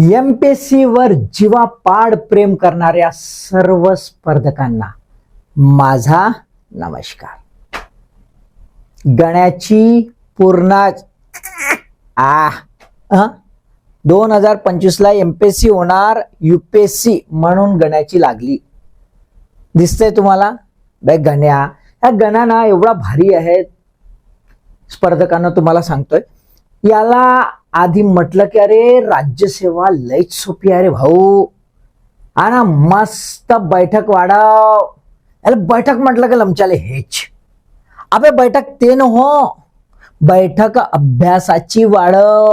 MPSC जीवा जीवापाड प्रेम करणाऱ्या सर्व स्पर्धकांना माझा नमस्कार. गण्याची पूर्ण आ दोन हजार पंचवीसला एम पी एस सी होणार सी म्हणून गण्याची लागली. दिसतंय तुम्हाला? बाय गण्या. ह्या गण्या ना एवढा भारी आहे. स्पर्धकांना तुम्हाला सांगतोय. याला आधी म्हटलं की अरे राज्यसेवा लईच सोपी आहे रे भाऊ. हा ना मस्त बैठक वाढव. याला बैठक म्हटलं का लमचाले हेच. अबे बैठक ते न हो. बैठक अभ्यासाची वाढव.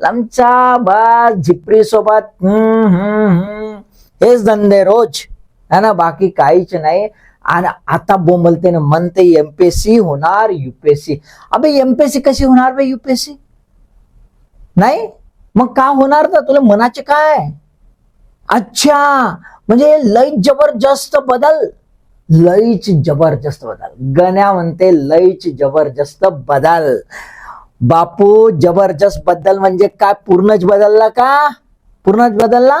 लमचा बस झिपरी सोबत. हम्म हम्म हम्म. हेच धंदे रोज. है ना बाकी काहीच नाही. आणि आता बोंबलते ना म्हणते एमपीएससी होणार युपीएससी अबे एमपीएससी कशी होणार बे युपीएससी नाही? मग का होणार तर? तुला मनाचे काय? अच्छा म्हणजे लई जबरदस्त बदल. लईच जबरदस्त बदल. गण्या म्हणते लईच जबरदस्त बदल. बापू जबरदस्त बदल म्हणजे काय? पूर्णच बदलला का? पूर्णच बदलला?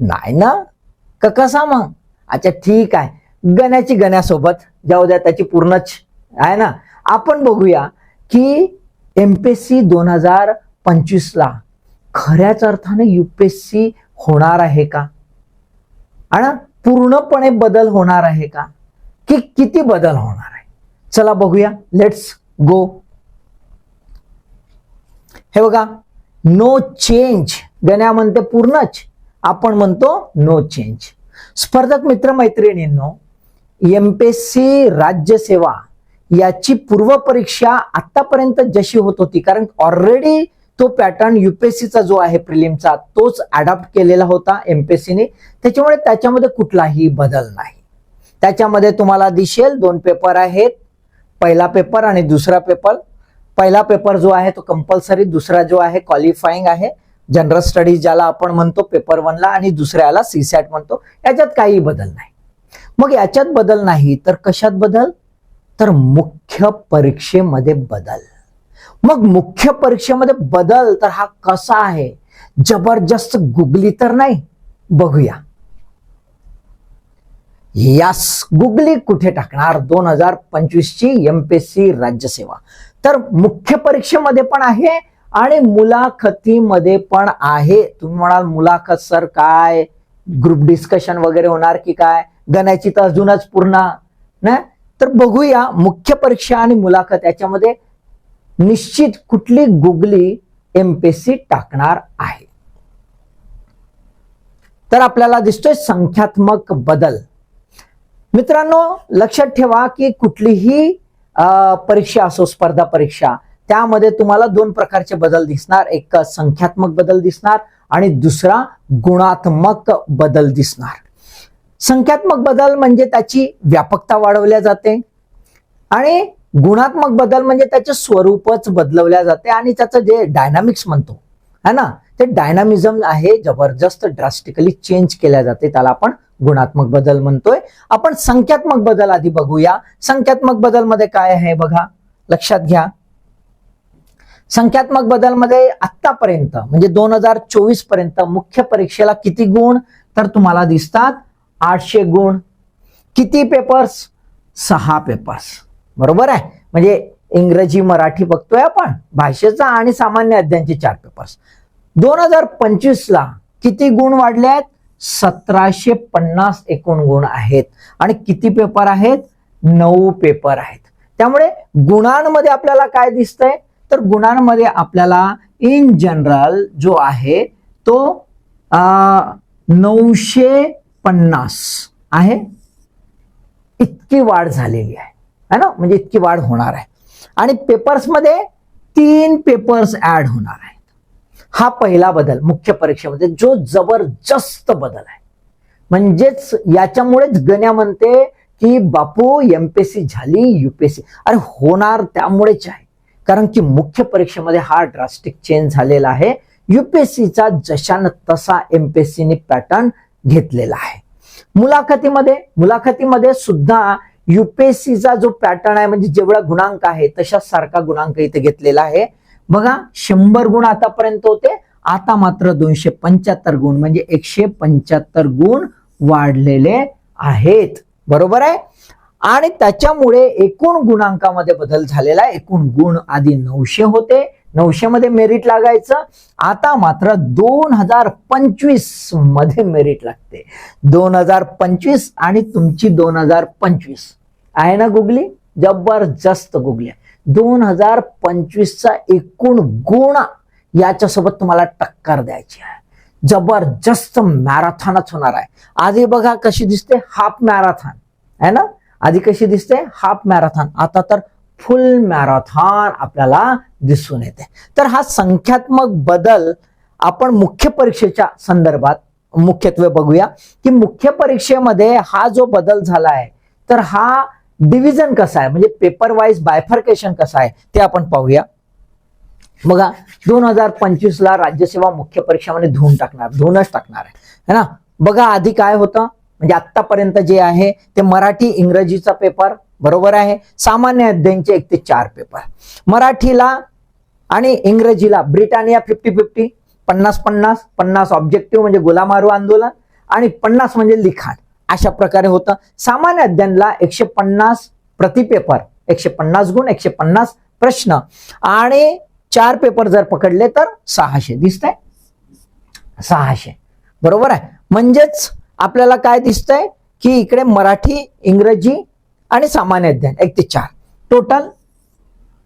नाही ना? का कसा मग? अच्छा ठीक आहे. गण्याची गण्यासोबत. जाऊ द्या त्याची पूर्णच आहे ना? आपण बघूया की एमपीएससी दोन हजार पंचवीसला. खऱ्याच अर्थाने युपीएससी होणार आहे का? आणि पूर्णपणे बदल होणार आहे का? की किती बदल होणार आहे? चला बघूया. लेट्स गो हे बघा नो चेंज गण्या म्हणते पूर्णच. आपण म्हणतो नो चेंज स्पर्धक मित्र मैत्रिणींनो एमपीएससी राज्यसेवा याची पूर्वपरीक्षा आतापर्यंत जशी होत होती कारण ऑलरेडी तो पॅटर्न युपीएससीचा जो आहे प्रिलिमचा तोच अडॉप्ट केलेला होता एमपीएससीने त्याच्यामुळे त्याच्यामध्ये कुठलाही बदल नाही. त्याच्यामध्ये तुम्हाला दिसेल दोन पेपर आहेत. पहिला पेपर आणि दुसरा पेपर पहिला पेपर जो आहे तो कंपल्सरी दुसरा जो आहे क्वालिफाईंग आहे. जनरल स्टडीज ज्याला आपण म्हणतो पेपर वनला आणि दुसऱ्याला सी सॅट म्हणतो याच्यात काही बदल नाही. मग याच्यात बदल नाही तर कशात बदल? तर मुख्य परीक्षेमध्ये बदल. मग मुख्य परीक्षेमध्ये बदल तर हा कसा आहे? जबरदस्त गुगली तर नाही? बघूया. यास गुगली कुठे टाकणार? दोन हजार पंचवीस ची एमपीएससी राज्यसेवा. तर मुख्य परीक्षेमध्ये पण आहे आणि मुलाखतीमध्ये पण आहे. तुम्ही म्हणाल मुलाखत सर काय? ग्रुप डिस्कशन वगैरे होणार की काय? गण्याची तर अजूनच पूर्ण. ना? तर बघूया मुख्य परीक्षा आणि मुलाखत याच्यामध्ये निश्चित कुठली गुगली एमपीएससी टाकणार आहे. तर आपल्याला दिसतोय संख्यात्मक बदल. मित्रांनो लक्षात ठेवा की कुठलीही परीक्षा असो स्पर्धा परीक्षा त्यामध्ये तुम्हाला दोन प्रकारचे बदल दिसणार. एक संख्यात्मक बदल दिसणार आणि दुसरा गुणात्मक बदल दिसणार. संख्यात्मक बदल म्हणजे त्याची व्यापकता वाढवल्या जाते. आणि गुणात्मक बदल म्हणजे त्याचे स्वरूपच बदलवल्या जाते आणि त्याचं जे डायनामिक्स म्हणतो है ना? ते डायनामिझम आहे जबरदस्त ड्रास्टिकली चेंज केल्या जाते त्याला आपण गुणात्मक बदल म्हणतोय. आपण संख्यात्मक बदल आधी बघूया. संख्यात्मक बदलमध्ये काय आहे बघा? लक्षात घ्या. संख्यात्मक बदलमध्ये आतापर्यंत म्हणजे दोन हजार चोवीसपर्यंत मुख्य परीक्षेला किती गुण? तर तुम्हाला दिसतात आठशे गुण. किती पेपर्स सहा पेपर्स बरोबर आहे? म्हणजे इंग्रजी मराठी बघतोय आपण. भाषेचा आणि सामान्य अध्ययनचे चार पेपर्स दोन हजार पंचवीस ला किती गुण वाढले आहेत? सतराशे पन्नास एकूण गुण आहेत. आणि किती पेपर आहेत? नऊ पेपर आहेत. त्यामुळे गुणांमध्ये आपल्याला काय दिसतंय? तर गुणांमध्ये आपल्याला इन जनरल जो आहे तो नऊशे पन्नास आहे. इतकी वाढ झालेली आहे. है ना? म्हणजे इतकी वाढ होणार आहे. आणि पेपर्समध्ये तीन पेपर्स ऍड होणार आहेत. हा पहिला बदल मुख्य परीक्षेमध्ये जो जबरदस्त बदल आहे. म्हणजेच याच्यामुळेच गण्या म्हणते की बापू एमपीएससी झाली युपीएससी अरे होणार त्यामुळेच आहे. कारण की मुख्य परीक्षेमध्ये हा ड्रास्टिक चेंज झालेला आहे. युपीएससीचा जशान तसा एमपीएससीने पॅटर्न घेतलेला आहे. मुलाखतीमध्ये मुलाखतीमध्ये सुद्धा युपीएससीचा जो पॅटर्न आहे म्हणजे जेवढा गुणांक आहे तशा सारखा गुणांक इथे घेतलेला आहे. बघा शंभर गुण आतापर्यंत होते आता मात्र दोनशे पंच्याहत्तर गुण म्हणजे एकशे पंच्याहत्तर गुण वाढलेले आहेत. बरोबर आहे? आणि त्याच्यामुळे एकूण गुणांकामध्ये बदल झालेला आहे. एकूण गुण आधी नऊशे होते नऊशे मध्ये मेरिट लागायचं आता मात्र दोन हजार पंचवीसमध्ये मेरिट लागते. दोन हजार पंचवीस आणि तुमची दोन हजार पंचवीस. आहे ना गुगली? जबरदस्त गुगली. दोन हजार पंचवीसचा एकूण गुण याच्यासोबत तुम्हाला टक्कर द्यायची आहे. जबरदस्त मॅरेथॉनच होणार आहे. आधी बघा कशी दिसते? Half marathon. आहे ना? आधी कशी दिसते? Half marathon. आता तर फुल मॅरेथॉन आपल्याला दिसून येते. तर हा संख्यात्मक बदल आपण मुख्य परीक्षेच्या संदर्भात मुख्यत्वे बघूया. की मुख्य परीक्षेमध्ये हा जो बदल झाला आहे तर हा डिव्हिजन कसं आहे? म्हणजे पेपर वाईज बायफर्केशन कसं आहे? ते आपण पाहूया. बघा दोन हजार पंचवीस ला राज्यसेवा मुख्य परीक्षामध्ये धुवून टाकणार धुवूनच टाकणार आहे. है ना? बघा आधी काय होतं? म्हणजे आतापर्यंत जे आहे ते मराठी इंग्रजीचा पेपर बरोबर आहे. सामान्य अध्ययनचे एक ते चार पेपर मराठीला आणि इंग्रजीला ब्रिटानिया फिफ्टी फिफ्टी पन्नास पन्नास पन्नास ऑब्जेक्टिव्ह म्हणजे गुलामारू आंदोलन आणि पन्नास म्हणजे लिखाण. अशा प्रकारे होतं. सामान्य अध्ययनला एकशे पन्नास प्रति पेपर एकशे पन्नास गुण एकशे पन्नास प्रश्न आणि चार पेपर जर पकडले तर सहाशे दिसतंय. सहाशे. बरोबर आहे. म्हणजेच आपल्याला काय दिसतंय? की इकडे मराठी इंग्रजी आणि सामान्य अध्ययन एक ते चार. टोटल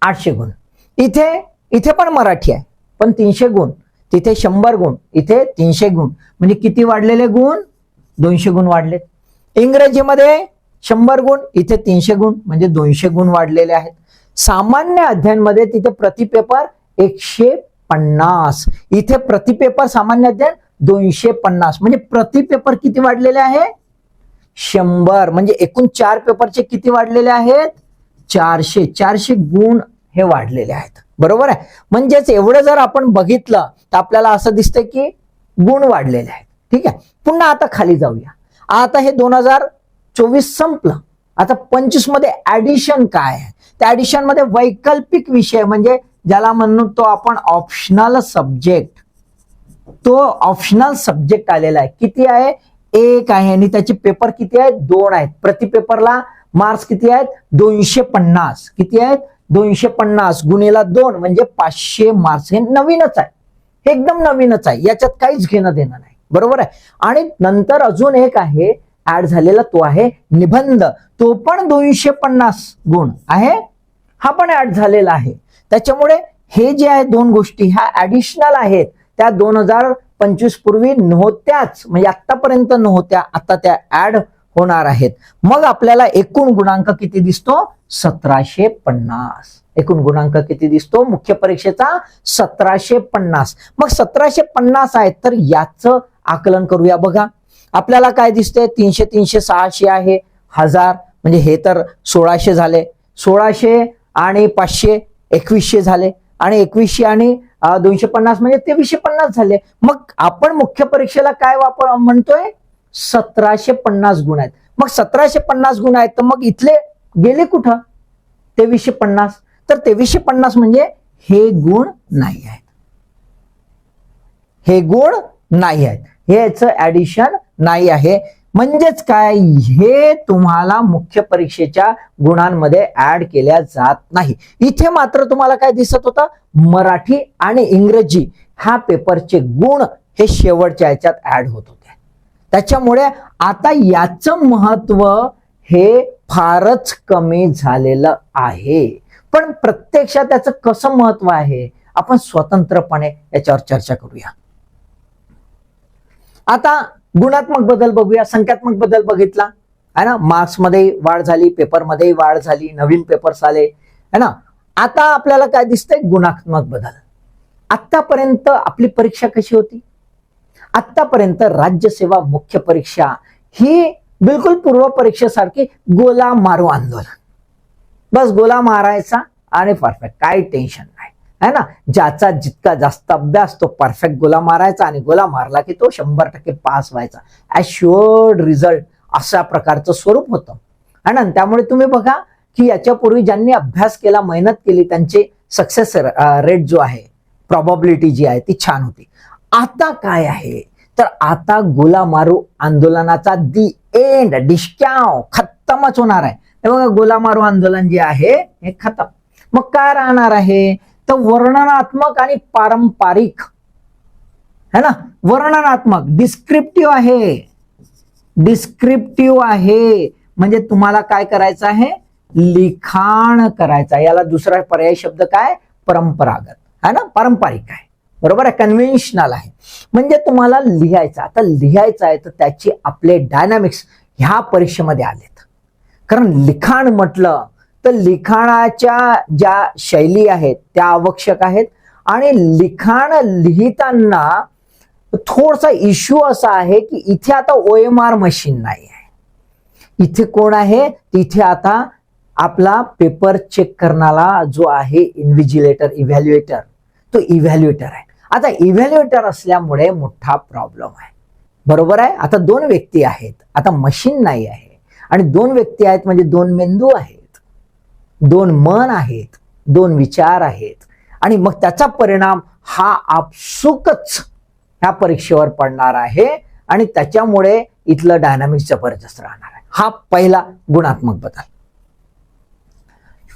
आठशे गुण. इथे इथे पण मराठी आहे पण तीनशे गुण. तिथे शंभर गुण इथे तीनशे गुण. म्हणजे किती वाढलेले गुण? दोनशे गुण वाढलेत. इंग्रजीमध्ये शंभर गुण इथे तीनशे गुण म्हणजे दोनशे गुण वाढलेले आहेत. सामान्य अध्ययनमध्ये तिथे प्रति पेपर एकशे पन्नास. इथे प्रति पेपर सामान्य अध्ययन दोनशे पन्नास. म्हणजे प्रति पेपर किती वाढलेले आहे? शंभर. म्हणजे एकूण चार पेपरचे किती वाढलेले आहेत? चारशे. चारशे गुण हे वाढलेले आहेत. बरोबर आहे? म्हणजेच एवढं जर आपण बघितलं तर आपल्याला असं दिसतं की गुण वाढलेले आहेत. ठीक आहे? पुन्हा आता खाली जाऊया. आता हे दोन हजार चोवीस संपलं. आता पंचवीसमध्ये ऍडिशन काय आहे? त्या ऍडिशनमध्ये वैकल्पिक विषय म्हणजे ज्याला म्हणतो आपण ऑप्शनल सब्जेक्ट तो ऑप्शनल सब्जेक्ट आलेला आहे. किती आहे? एक आहे. आणि त्याचे पेपर किती आहेत दोन आहेत. प्रति पेपरला मार्क्स किती आहेत? दोनशे पन्नास. किती आहेत? दोनशे पन्नास गुणीला दोन म्हणजे पाचशे मार्क्स हे नवीनच आहे. हे एकदम नवीनच आहे. याच्यात काहीच घेणं देणं नाही. बरोबर आहे. आणि नंतर अजून एक आहे ऍड झालेला तो आहे निबंध. तो पण दोनशे पन्नास गुण आहे. हा पण ऍड झालेला आहे. त्याच्यामुळे हे जे आहे दोन गोष्टी ह्या ऍडिशनल आहेत. त्या दोन हजार पंचवीस पूर्वी नव्हत्याच. म्हणजे आतापर्यंत नव्हत्या. आता त्या ऍड होणार आहेत. मग आपल्याला एकूण गुणांक किती दिसतो? सतराशे पन्नास. एकूण गुणांक किती दिसतो? मुख्य परीक्षेचा सतराशे पन्नास. मग सतराशे पन्नास आहेत तर याचं आकलन करूया. बघा आपल्याला काय दिसतंय? तीनशे तीनशे सहाशे आहे हजार म्हणजे हे तर सोळाशे झाले. सोळाशे आणि पाचशे एकवीसशे झाले. आणि एकवीसशे आणि दोनशे पन्नास म्हणजे तेवीसशे पन्नास झाले. मग आपण मुख्य परीक्षेला काय वापर म्हणतोय? सतराशे पन्नास गुण आहेत. मग सतराशे पन्नास गुण आहेत तर मग इथले गेले कुठं? तेवीसशे पन्नास. तर तेवीसशे पन्नास म्हणजे हे गुण नाही आहेत. हे गुण नाही आहेत. हे याचं ऍडिशन नाही आहे. म्हणजेच काय? हे तुम्हाला मुख्य परीक्षेच्या गुणांमध्ये ऍड केल्या जात नाही. इथे मात्र तुम्हाला काय दिसत होतं? मराठी आणि इंग्रजी ह्या पेपरचे गुण हे शेवटच्या याच्यात ऍड होत होते. त्याच्यामुळे आता याचं महत्त्व हे फारच कमी झालेलं आहे. पण प्रत्यक्षात त्याचं कसं महत्त्व आहे? आपण स्वतंत्रपणे याच्यावर चर्चा करूया. आता गुणात्मक बदल बघूया संख्यात्मक बदल बघितला. है ना? मार्क्समध्ये वाढ झाली पेपरमध्ये वाढ झाली नवीन पेपर्स आले. है ना? आता आपल्याला काय दिसतंय? गुणात्मक बदल. आतापर्यंत आपली परीक्षा कशी होती? आतापर्यंत राज्यसेवा मुख्य परीक्षा ही बिलकुल पूर्व परीक्षेसारखी गोला मारू आंदोलन. बस गोला मारायचा आणि परफेक्ट काय टेन्शन है ना? ज्याचा जितका जास्त अभ्यास तो परफेक्ट गोला मारायचा आणि गोला मारला की तो शंभर टक्के पास व्हायचा. ॲश्युअर्ड रिझल्ट अशा प्रकारचं स्वरूप होतं. है ना? त्यामुळे तुम्ही बघा की याच्यापूर्वी ज्यांनी अभ्यास केला मेहनत केली त्यांचे सक्सेस रेट uh, जो आहे प्रॉबॅबिलिटी जी आहे ती छान होती. आता काय आहे? तर आता गोलामारू आंदोलनाचा दी एंड डिस्क्याव खत्तमच होणार आहे. बघा बघा गोलामारू आंदोलन जे आहे हे खतम. मग काय राहणार आहे? तर वर्णनात्मक आणि पारंपरिक. है ना? वर्णनात्मक. डिस्क्रिप्टिव्ह आहे. डिस्क्रिप्टिव्ह आहे. म्हणजे तुम्हाला काय करायचं आहे? लिखाण करायचं आहे. याला दुसरा पर्याय शब्द काय? परंपरागत. है ना? पारंपरिक आहे. बरोबर आहे? कन्व्हेन्शनल आहे. म्हणजे तुम्हाला लिहायचं आता लिहायचं आहे तर त्याची आपले डायनामिक्स ह्या परीक्षेमध्ये आलेत. कारण लिखाण म्हटलं तर लिखाणाच्या ज्या शैली आहेत त्या आवश्यक आहेत. आणि लिखाण लिहिताना थोडासा इश्यू असा आहे की इथे आता ओ एम आर मशीन नाही आहे. इथे कोण आहे? तिथे आता आपला पेपर चेक करणारा जो आहे इन्व्हिजिलेटर इव्हॅल्युएटर तो इव्हॅल्युएटर आहे. आता इव्हॅल्युएटर असल्यामुळे मोठा प्रॉब्लेम आहे. बरोबर आहे? आता दोन व्यक्ती आहेत. आता मशीन नाही आहे. आणि दोन व्यक्ती आहेत म्हणजे दोन मेंदू आहेत दोन मन आहेत दोन विचार आहेत. आणि मग त्याचा परिणाम हा आपसुकच ह्या परीक्षेवर पडणार आहे आणि त्याच्यामुळे इथलं डायनामिक्स जबरदस्त राहणार आहे. हा पहिला गुणात्मक बदल.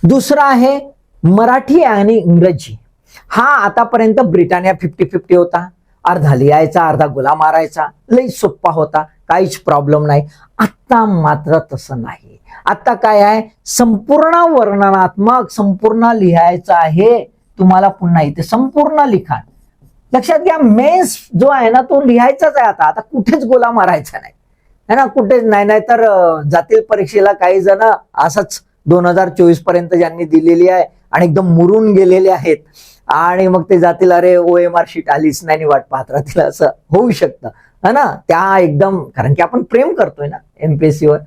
दुसरा आहे मराठी आणि इंग्रजी. हा आतापर्यंत ब्रिटानिया फिफ्टी फिफ्टी होता. अर्धा लिहायचा अर्धा गुला मारायचा. लई सोप्पा होता. काहीच प्रॉब्लेम नाही. आत्ता मात्र तसं नाही. आता काय आहे? संपूर्ण वर्णनात्मक संपूर्ण लिहायचं आहे. तुम्हाला पुन्हा इथे संपूर्ण लिखाण. लक्षात घ्या मेन्स जो आहे ना तो लिहायचाच आहे आता. आता कुठेच गोला मारायचा नाही. है ना कुठेच नाही नाही तर जातील परीक्षेला काही जण. असंच दोन हजार चोवीसपर्यंत ज्यांनी दिलेली आहे आणि एकदम मुरून गेलेले आहेत. आणि मग ते जातील अरे ओ एम आर शीट आलीच नाही वाट पाहत राहतील. असं होऊ शकतं. है ना त्या एकदम कारण की आपण प्रेम करतोय ना एमपीएससी वर.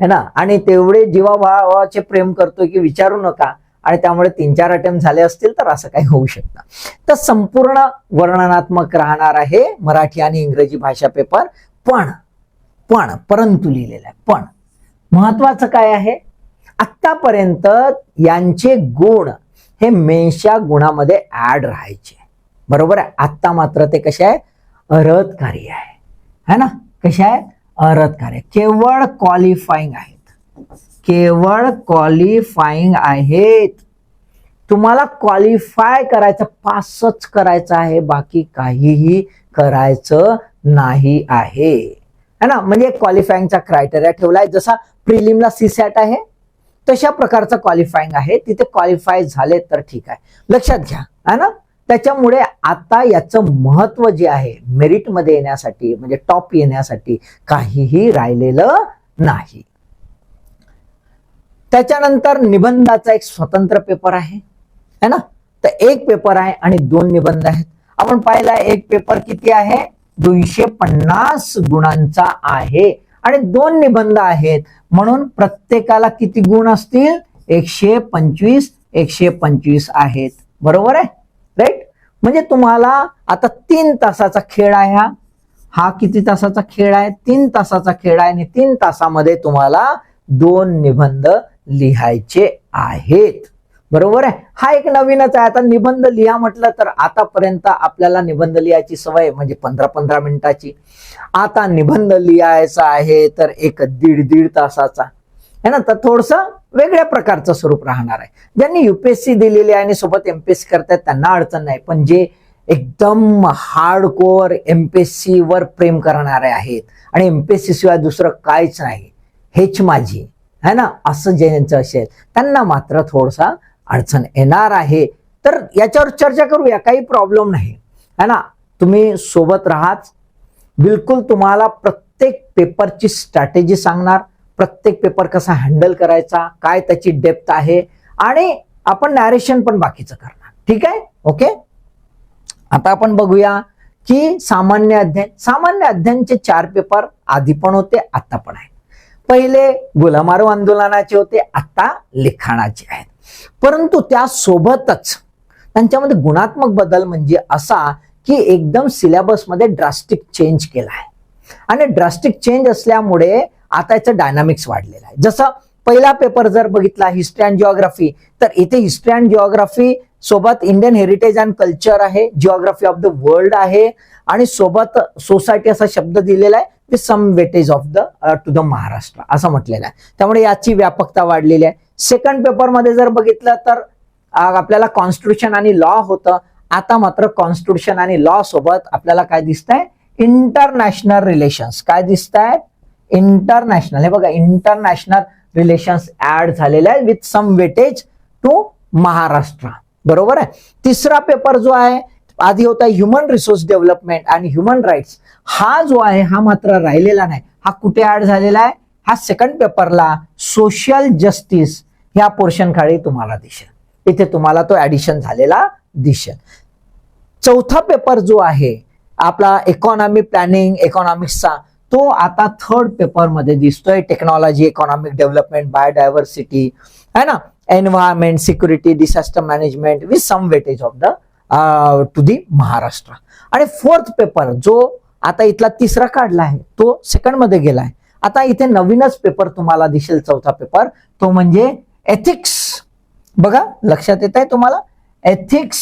है ना? आणि तेवढे जीवाभावाचे प्रेम करतोय की विचारू नका. आणि त्यामुळे तीन चार अटेम्प्ट झाले असतील तर असं काही होऊ शकतं. तर संपूर्ण वर्णनात्मक राहणार आहे मराठी आणि इंग्रजी भाषा पेपर पण पण परंतु लिहिलेलं आहे. पण महत्वाचं काय आहे? आतापर्यंत यांचे गुण हे मेन्सच्या गुणामध्ये ऍड राहायचे. बरोबर आहे? आत्ता मात्र ते कसे आहे? अरहतकारी आहे. है ना? कसे आहे? आहेत कार्य. केवळ क्वालिफाईंग आहेत. केवळ क्वालिफाईंग आहेत. तुम्हाला क्वालिफाय करायचं पासच करायचं आहे बाकी काहीही करायचं नाही आहे. है ना? म्हणजे क्वालिफाईंगचा क्रायटेरिया ठेवलाय. जसा प्रिलिमला सी सॅट आहे तशा प्रकारचं क्वालिफाईंग आहे. तिथे क्वालिफाय झाले तर ठीक आहे. लक्षात घ्या. है ना? त्याच्यामुळे आता याचं महत्त्व जे आहे मेरिटमध्ये येण्यासाठी म्हणजे टॉप येण्यासाठी काहीही राहिलेलं नाही. त्याच्यानंतर निबंधाचा एक स्वतंत्र पेपर आहे है ना? तर एक पेपर आहे आणि दोन निबंध आहेत. आपण पाहिला एक पेपर किती आहे? दोनशे पन्नास गुणांचा आहे. आणि दोन निबंध आहेत. म्हणून प्रत्येकाला किती गुण असतील? एकशे पंचवीस एकशे पंचवीस आहेत. बरोबर आहे? म्हणजे तुम्हाला आता तीन तासाचा खेळ आहे हा. हा किती तासाचा खेळ आहे? तीन तासाचा खेळ आहे आणि तीन तासामध्ये तुम्हाला दोन निबंध लिहायचे आहेत. बरोबर आहे? हा एक नवीनच आहे. आता निबंध लिहा म्हटलं तर आतापर्यंत आपल्याला निबंध लिहायची सवय म्हणजे पंधरा पंधरा मिनिटाची. आता निबंध लिहायचा आहे तर एक दीड दीड तासाचा. है ना तर थोडस वेगळ्या प्रकारचं स्वरूप राहणार आहे. ज्यांनी युपीएससी दिलेली आहे आणि सोबत एमपीएससी करतायत त्यांना अडचण नाही. पण जे एकदम हार्ड कोअर एमपीएससी वर प्रेम करणारे आहेत आणि एमपीएससी शिवाय दुसरं काहीच नाही हेच माझी. है ना? असं ज्यांचं असेल त्यांना मात्र थोडसा अडचण येणार आहे. तर याच्यावर चर्चा करूया काही प्रॉब्लेम नाही. है ना? तुम्ही सोबत राहाच. बिलकुल तुम्हाला प्रत्येक पेपरची स्ट्रॅटेजी सांगणार. प्रत्येक पेपर कसा हँडल करायचा काय त्याची डेप्थ आहे आणि आपण नॅरेशन पण बाकीचं करणार. ठीक आहे? ओके? आता आपण बघूया की सामान्य अध्ययन सामान्य अध्ययनचे चार पेपर आधी पण होते आता पण आहेत. पहिले गुलामारू आंदोलनाचे होते आता लिखाणाचे आहेत. परंतु त्यासोबतच त्यांच्यामध्ये गुणात्मक बदल म्हणजे असा की एकदम सिलेबसमध्ये ड्रास्टिक चेंज केला आहे आणि ड्रास्टिक चेंज असल्यामुळे आता याचं डायनामिक्स वाढलेलं आहे. जसं पहिला पेपर जर बघितला हिस्ट्री अँड जिओग्राफी तर इथे हिस्ट्री अँड जिओग्राफी सोबत इंडियन हेरिटेज अँड कल्चर आहे जिओग्राफी ऑफ द वर्ल्ड आहे आणि सोबत सोसायटी असा शब्द दिलेला आहे with some weightage of the to the Maharashtra असं म्हटलेलं आहे. त्यामुळे याची व्यापकता वाढलेली आहे. सेकंड पेपरमध्ये जर बघितलं तर आपल्याला कॉन्स्टिट्यूशन आणि लॉ होतं. आता मात्र कॉन्स्टिट्यूशन आणि लॉ सोबत आपल्याला काय दिसतंय? इंटरनॅशनल रिलेशन्स काय दिसत आहेत इंटरनॅशनल हे बघा इंटरनॅशनल रिलेशन्स ऍड झालेले आहे with some weightage to Maharashtra. बरोबर आहे? तिसरा पेपर जो आहे आधी होता ह्युमन रिसोर्स डेव्हलपमेंट आणि ह्युमन राईट्स हा जो आहे हा मात्र राहिलेला नाही. हा कुठे ऍड झालेला आहे? हा सेकंड पेपरला सोशल जस्टिस ह्या पोर्शन खाली तुम्हाला दिसेल. इथे तुम्हाला तो ऍडिशन झालेला दिसेल. चौथा पेपर जो आहे आपला इकॉनॉमी प्लॅनिंग इकॉनॉमिक्सचा तो आता थर्ड पेपरमध्ये दिसतोय टेक्नॉलॉजी इकॉनॉमिक डेव्हलपमेंट बायोडायव्हर्सिटी है ना? Environment security disaster management with some weightage of the to the Maharashtra आणि फोर्थ पेपर जो आता इथला तिसरा काढला आहे तो सेकंडमध्ये गेला आहे. आता इथे नवीनच पेपर तुम्हाला दिसेल चौथा पेपर तो म्हणजे एथिक्स बघा लक्षात येत आहे तुम्हाला? Ethics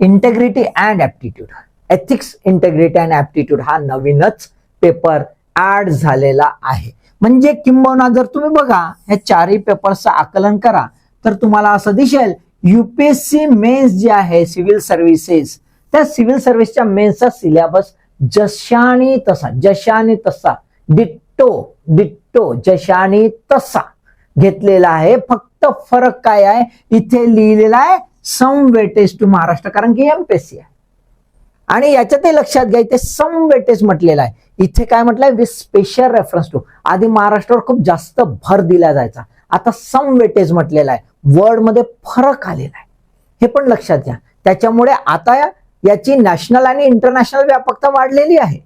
integrity and aptitude ethics integrity and aptitude हा नवीनच पेपर ऍड झालेला आहे. म्हणजे किंबहुना जर तुम्ही बघा ह्या चारही पेपरचं आकलन करा तर तुम्हाला असं दिसेल युपीएससी मेन्स जे आहे सिव्हिल सर्व्हिसेस त्या सिव्हिल सर्व्हिसच्या मेन्सचा सिलेबस जशानी तसा जशाने तसा डिट्टो डिट्टो जशाने तसा घेतलेला आहे. फक्त फरक काय आहे? इथे लिहिलेला आहे सम वेटेज टू महाराष्ट्र कारण की एमपीएससी आहे. आणि याच्यातही लक्षात घ्या इथे सम वेटेज म्हटलेलं आहे. इथे काय म्हटलंय? विथ स्पेशल रेफरन्स टू आधी महाराष्ट्रावर खूप जास्त भर दिला जायचा. आता सम वेटेज म्हटलेला आहे. वर्डमध्ये फरक आलेला आहे. हे पण लक्षात घ्या. त्याच्यामुळे आता या- याची नॅशनल आणि इंटरनॅशनल व्यापकता वाढलेली आहे.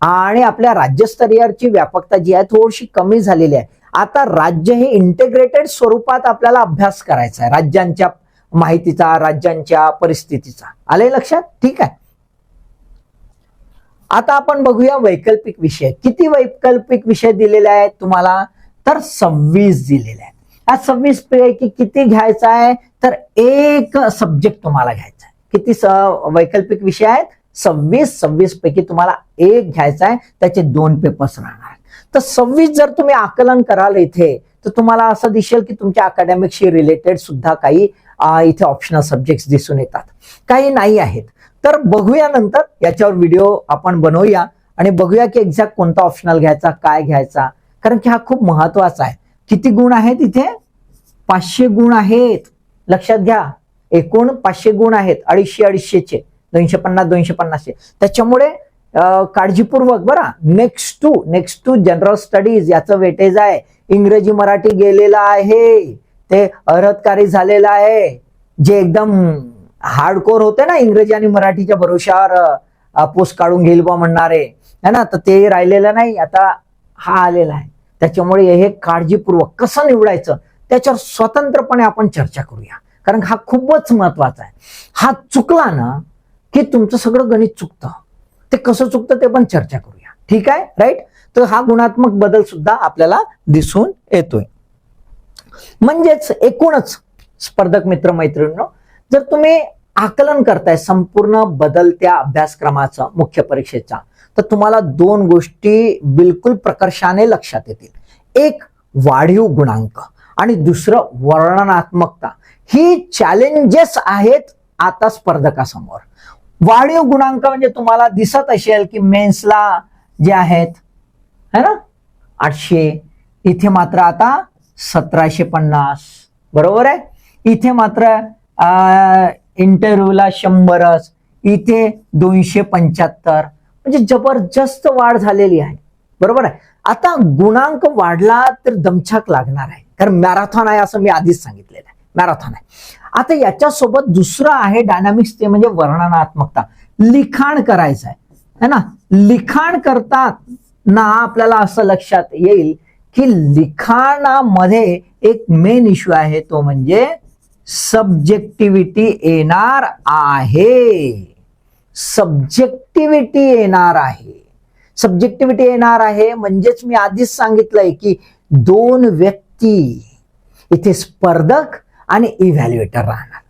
आणि आपल्या राज्यस्तरीयची व्यापकता जी आहे थोडीशी कमी झालेली आहे. आता राज्य हे इंटेग्रेटेड स्वरूपात आपल्याला अभ्यास करायचा आहे. राज्यांच्या माहितीचा राज्यांच्या परिस्थितीचा. आले लक्षात? ठीक आहे. आता आपण बघूया वैकल्पिक विषय. किती वैकल्पिक विषय दिलेले आहेत तुम्हाला? तर सव्वीस दिलेले आहेत. या सव्वीस पैकी किती घ्यायचा आहे? तर एक सब्जेक्ट तुम्हाला घ्यायचा आहे. किती स- वैकल्पिक विषय आहेत? सव्वीस. सव्वीस पैकी तुम्हाला एक घ्यायचा आहे. त्याचे दोन पेपर्स राहणार आहेत. तर सव्वीस जर तुम्ही आकलन कराल इथे तर तुम्हाला असं दिसेल की तुमच्या अकॅडमिकशी रिलेटेड सुद्धा काही इथे ऑप्शनल सब्जेक्ट दिसून येतात. काही नाही आहेत. तर बघूया नंतर. याच्यावर व्हिडिओ आपण बनवूया. आणि बघूया की एक्झॅक्ट कोणता ऑप्शनल घ्यायचा काय घ्यायचा. कारण की हा खूप महत्त्वाचा आहे. किती गुण आहेत इथे? पाचशे गुण आहेत. लक्षात घ्या. एकूण पाचशे गुण आहेत. अडीचशे अडीचशेचे. दोनशे पन्नास दोनशे पन्नासचे. त्याच्यामुळे काळजीपूर्वक बरा. Next to next to general studies याचं वेटेज आहे. इंग्रजी मराठी गेलेलं आहे. ते अर्हतकारी झालेलं आहे. जे एकदम हार्डकोर होते ना इंग्रजी आणि मराठीच्या भरोशावर पोस्ट काढून घेईल बा म्हणणारे. है ना? तर ते राहिलेलं नाही. आता हा आलेला आहे. त्याच्यामुळे हे काळजीपूर्वक कसं निवडायचं? त्याच्यावर स्वतंत्रपणे आपण चर्चा करूया. कारण हा खूपच महत्त्वाचा आहे. हा चुकला ना की तुमचं सगळं गणित चुकतं. ते कसं चुकतं ते पण चर्चा करूया. ठीक आहे? राईट तर हा गुणात्मक बदल सुद्धा आपल्याला दिसून येतोय. म्हणजेच एकूणच स्पर्धक मित्र मैत्रिणींनो जर तुम्ही आकलन करताय संपूर्ण बदलत्या अभ्यासक्रमाचा मुख्य परीक्षेचा तर तुम्हाला दोन गोष्टी बिलकुल प्रकर्षाने लक्षात येतील. एक वाढीव गुणांक आणि दुसरं वर्णनात्मकता. ही चॅलेंजेस आहेत आता स्पर्धकासमोर. वाढीव गुणांक म्हणजे तुम्हाला दिसत असेल की मेन्सला जे आहेत है ना? आठशे इथे मात्र आता सतराशे पन्नास. बरोबर आहे? इथे मात्र इंटरव्ह्यूला शंभरच इथे दोनशे पंच्याहत्तर. म्हणजे जबरदस्त वाढ झालेली आहे. बरोबर आहे? आता गुणांक वाढला तर दमछाक लागणार आहे. कारण मॅरेथॉन आहे असं मी आधीच सांगितलेलं आहे. मॅरेथॉन आहे. आता याच्यासोबत दुसरं आहे डायनामिक्स ते म्हणजे वर्णनात्मकता. लिखाण करायचं आहे. है ना? लिखाण करतात ना आपल्याला असं लक्षात येईल की लिखाणामध्ये एक मेन इश्यू आहे तो म्हणजे सब्जेक्टिव्हिटी येणार आहे. सब्जेक्टिव्हिटी येणार आहे. सब्जेक्टिव्हिटी येणार आहे म्हणजेच मी आधीच सांगितलंय की दोन व्यक्ती इथे स्पर्धक आणि इव्हॅल्युएटर राहणार.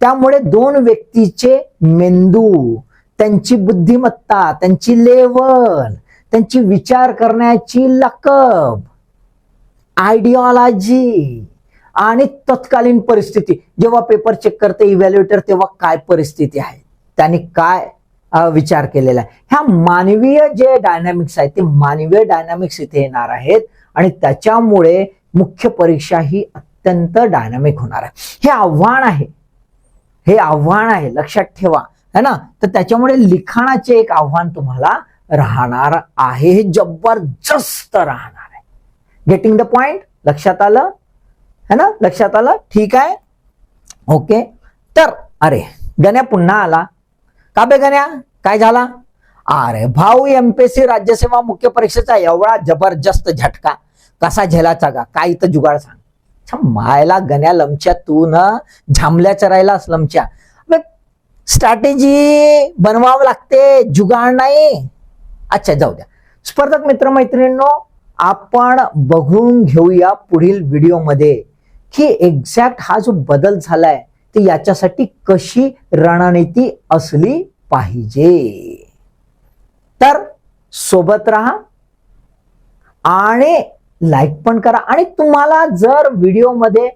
त्यामुळे दोन व्यक्तीचे मेंदू त्यांची बुद्धिमत्ता त्यांची लेवल त्यांची विचार करण्याची लकब आयडिओलॉजी आणि तत्कालीन परिस्थिती. जेव्हा पेपर चेक करते इव्हॅल्युएटर तेव्हा काय परिस्थिती आहे? त्यांनी काय विचार केलेला आहे? ह्या मानवीय जे डायनामिक्स आहेत ते मानवीय डायनामिक्स इथे येणार आहेत आणि त्याच्यामुळे मुख्य परीक्षा ही अत्यंत डायनामिक होणार आहे. हे आव्हान आहे. हे आव्हान आहे. लक्षात ठेवा. है ना? तर त्याच्यामुळे लिखाणाचे एक आव्हान तुम्हाला राहणार आहे. हे जबरदस्त राहणार आहे. गेटिंग द पॉइंट लक्षात आलं? है ना? लक्षात आलं? ठीक आहे? ओके. तर अरे गण्या पुन्हा आला. का बे गण्या? काय झाला? अरे भाऊ एमपीएससी राज्यसेवा मुख्य परीक्षेचा एवढा जबरदस्त झटका. कसा झेलाचा का काय इथं जुगाड सांग. मायला गण्या लमच्या तू न झांबल्या चरायलास लमच्या. स्ट्रॅटेजी बनवावं लागते. जुगाड नाही. अच्छा जाऊ द्या. स्पर्धक मित्रमैत्रिणींनो आपण बघून घेऊया पुढील व्हिडिओमध्ये की एक्झॅक्ट हा जो बदल झालाय ते याच्यासाठी कशी रणनीती असली पाहिजे? तर सोबत राहा आणि लाईक पण करा. आणि तुम्हाला जर व्हिडिओमध्ये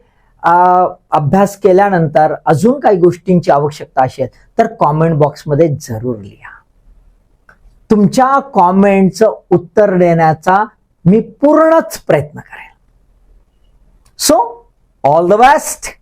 अभ्यास केल्यानंतर अजून काही गोष्टींची आवश्यकता असेल तर कॉमेंट बॉक्समध्ये जरूर लिहा. तुमच्या कॉमेंटचं उत्तर देण्याचा मी पूर्णच प्रयत्न करेन. So all the best.